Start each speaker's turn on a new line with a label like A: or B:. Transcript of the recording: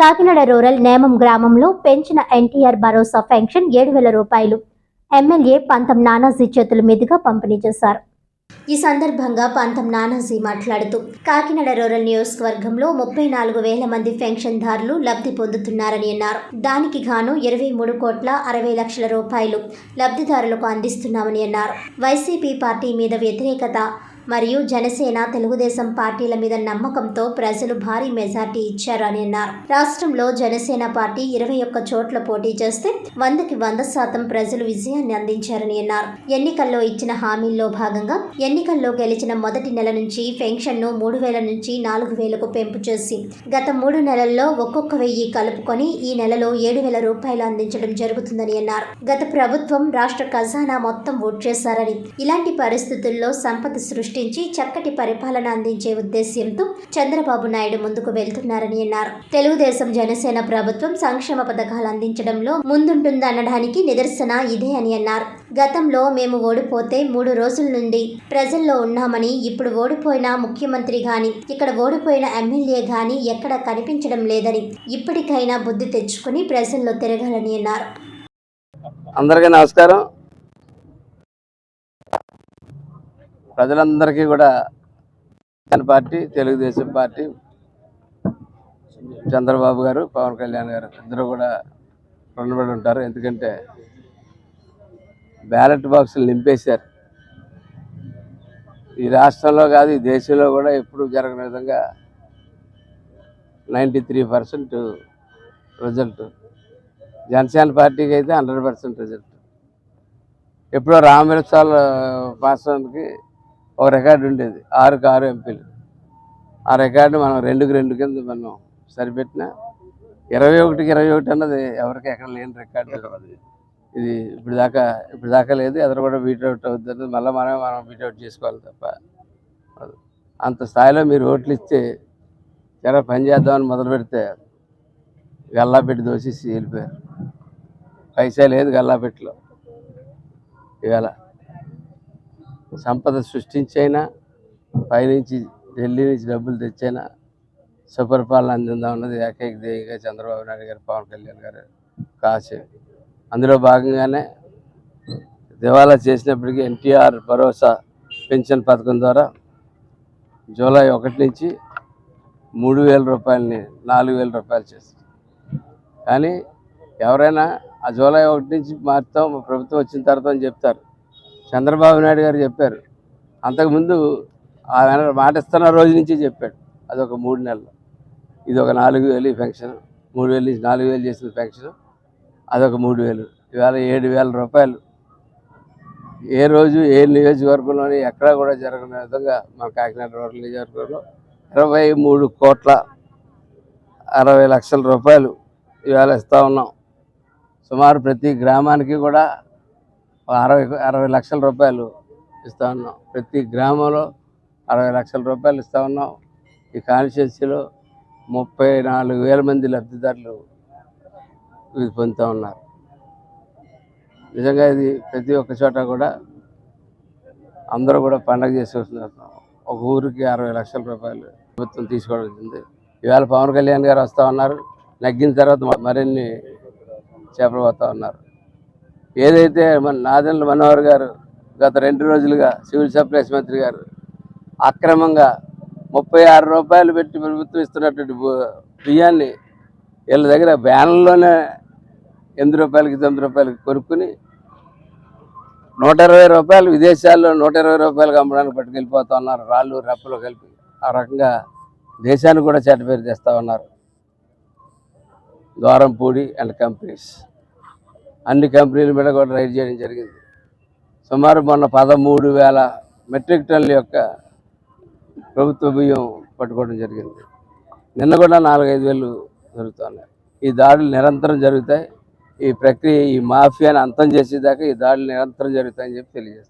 A: Kakinada rural నేమం గ్రామంలో పెంచిన ఎన్టీఆర్ భరోసా pension ఏడు వేల రూపాయలు. ఎమ్మెల్యే పంతం నానాజీ చేతుల మీదుగా పంపిణీ చేశారు. ఈ సందర్భంగా పంతం నానాజీ మాట్లాడుతూ కాకినాడ రూరల్ నియోజకవర్గంలో ముప్పై నాలుగు వేల మంది పెన్షన్దారులు లబ్ధి పొందుతున్నారని అన్నారు. దానికి గాను ఇరవై మూడు కోట్ల అరవై లక్షల రూపాయలు లబ్ధిదారులకు అందిస్తున్నామని అన్నారు. వైసీపీ పార్టీ మీద వ్యతిరేకత మరియు జనసేన తెలుగుదేశం పార్టీల మీద నమ్మకంతో ప్రజలు భారీ మెజార్టీ ఇచ్చారని అన్నారు. రాష్ట్రంలో జనసేన పార్టీ ఇరవై ఒక్క చోట్ల పోటీ చేస్తే వందకి వంద శాతం ప్రజలు విజయాన్ని అందించారని అన్నారు. ఎన్నికల్లో ఇచ్చిన హామీల్లో భాగంగా ఎన్నికల్లో గెలిచిన మొదటి నెల నుంచి పెన్షన్ను మూడు వేల నుంచి నాలుగు వేలకు పెంపు చేసి గత మూడు నెలల్లో ఒక్కొక్క వెయ్యి కలుపుకొని ఈ నెలలో ఏడు వేల రూపాయలు అందించడం జరుగుతుందని అన్నారు. గత ప్రభుత్వం రాష్ట్ర ఖజానా మొత్తం ఓట్ చేశారని ఇలాంటి పరిస్థితుల్లో సంపద సృష్టి సృష్టించి చక్కటి పరిపాలన అందించే ఉద్దేశ్యంతో చంద్రబాబు నాయుడు ముందుకు వెళ్తున్నారని అన్నారు. తెలుగుదేశం జనసేన ప్రభుత్వం సంక్షేమ పథకాలు అందించడంలో ముందుంటుందనడానికి నిదర్శన ఇదే అని అన్నారు. గతంలో మేము ఓడిపోతే మూడు రోజుల నుండి ప్రజల్లో ఉన్నామని ఇప్పుడు ఓడిపోయిన ముఖ్యమంత్రి గాని ఇక్కడ ఓడిపోయిన ఎమ్మెల్యే గాని ఎక్కడ కనిపించడం లేదని ఇప్పటికైనా బుద్ధి తెచ్చుకుని ప్రజల్లో తిరగాలని అన్నారు.
B: అందరికీ నమస్కారం. ప్రజలందరికీ కూడా జన పార్టీ తెలుగుదేశం పార్టీ చంద్రబాబు గారు పవన్ కళ్యాణ్ గారు ఇద్దరు కూడా రుణపడి ఉంటారు. ఎందుకంటే బ్యాలెట్ బాక్సులు నింపేశారు. ఈ రాష్ట్రంలో కాదు ఈ దేశంలో కూడా ఎప్పుడు జరగని విధంగా ninety three percent result. Janasena పార్టీకి అయితే హండ్రెడ్ పర్సెంట్ రిజల్ట్. ఎప్పుడో రామవిరసాల పాస్వానికి ఒక రికార్డు ఉండేది. ఆరుకు ఆరు ఎంపీలు. ఆ రికార్డు మనం రెండుకి రెండు కింద మనం సరిపెట్టిన ఇరవై ఒకటికి ఇరవై ఒకటి అన్నది ఎవరికి ఎక్కడ లేని రికార్డు ఇది ఇప్పుడు దాకా ఇప్పుడు దాకా లేదు. ఎదురు కూడా బీట్అవుట్ అవుతుంది మళ్ళీ మనమే మనం బీట్అవుట్ చేసుకోవాలి తప్ప. అంత స్థాయిలో మీరు ఓట్లు ఇస్తే చాలా పని చేద్దామని మొదలు పెడితే గల్లాపెట్టి దోసేసి వెళ్ళిపోయారు. పైసా లేదు గల్లాపెట్టిలో. ఇవాళ సంపద సృష్టించైనా పైనుంచి ఢిల్లీ నుంచి డబ్బులు తెచ్చైనా సుపరిపాలన అందిందాం అన్నది ఏకైక ధ్యేయంగా చంద్రబాబు నాయుడు గారు పవన్ కళ్యాణ్ గారు కాశీ అందులో భాగంగానే దివాలా చేసినప్పటికీ ఎన్టీఆర్ భరోసా పెన్షన్ పథకం ద్వారా జూలై ఒకటి నుంచి మూడు వేల రూపాయలని నాలుగు వేల రూపాయలు చేస్తారు కానీ ఎవరైనా ఆ జూలై ఒకటి నుంచి మారుతాం మా ప్రభుత్వం వచ్చిన తర్వాత అని చెప్తారు. చంద్రబాబు నాయుడు గారు చెప్పారు. అంతకుముందు ఆయన మాట ఇస్తున్న రోజు నుంచి చెప్పాడు. అదొక మూడు నెలలు. ఇది ఒక నాలుగు వేలు ఈ పెన్షన్. మూడు వేలు నుంచి నాలుగు వేలు చేసిన పెన్షన్. అదొక మూడు వేలు. ఇవాళ ఏడు వేల రూపాయలు. ఏ రోజు ఏ నియోజకవర్గంలోని ఎక్కడా కూడా జరగని విధంగా మన కాకినాడ రూరల్ నియోజకవర్గంలో ఇరవై మూడు కోట్ల అరవై లక్షల రూపాయలు ఇవాళ ఇస్తూ ఉన్నాం. సుమారు ప్రతి గ్రామానికి కూడా అరవై అరవై లక్షల రూపాయలు ఇస్తూ ఉన్నాం. ప్రతి గ్రామంలో అరవై లక్షల రూపాయలు ఇస్తూ ఉన్నాం. ఈ కాన్స్టిట్యున్సీలో ముప్పై నాలుగు వేల మంది లబ్ధిదారులు ఇది పొందుతూ ఉన్నారు. నిజంగా ఇది ప్రతి ఒక్క చోట కూడా అందరూ కూడా పండగ చేసుకుంటున్నారు ఒక ఊరికి అరవై లక్షల రూపాయలు ప్రభుత్వం తీసుకోవాల్సింది ఇవాళ పవన్ కళ్యాణ్ గారు వస్తూ ఉన్నారు. నగ్గిన తర్వాత మరిన్ని చేపలు పోతూ ఉన్నారు. ఏదైతే మన నాదెండ్ల మనోహర్ గారు గత రెండు రోజులుగా సివిల్ సప్లైస్ మంత్రి గారు అక్రమంగా ముప్పై ఆరు రూపాయలు పెట్టి ప్రభుత్వం ఇస్తున్నటువంటి బియ్యాన్ని వీళ్ళ దగ్గర బ్యాన్లోనే ఎనిమిది రూపాయలకి తొమ్మిది రూపాయలకి కొనుక్కుని నూట ఇరవై రూపాయలు విదేశాల్లో నూట ఇరవై రూపాయలకి అమ్మడానికి పట్టుకెళ్ళిపోతా ఉన్నారు. రాళ్ళు రప్పలు కలిపి ఆ రకంగా దేశాన్ని కూడా చెడ్డ పేరు ఉన్నారు. Dwarampudi and companies. అన్ని కంపెనీల మీద కూడా రైడ్ చేయడం జరిగింది. సుమారు మొన్న పదమూడు వేల మెట్రిక్ టన్నుల యొక్క ప్రభుత్వ బియ్యం పట్టుకోవడం జరిగింది. నిన్న కూడా నాలుగైదు వేలు జరుగుతున్నాయి. ఈ దాడులు నిరంతరం జరుగుతాయి. ఈ ప్రక్రియ ఈ మాఫియాని అంతం చేసేదాకా ఈ దాడులు నిరంతరం జరుగుతాయని చెప్పి తెలియజేస్తాను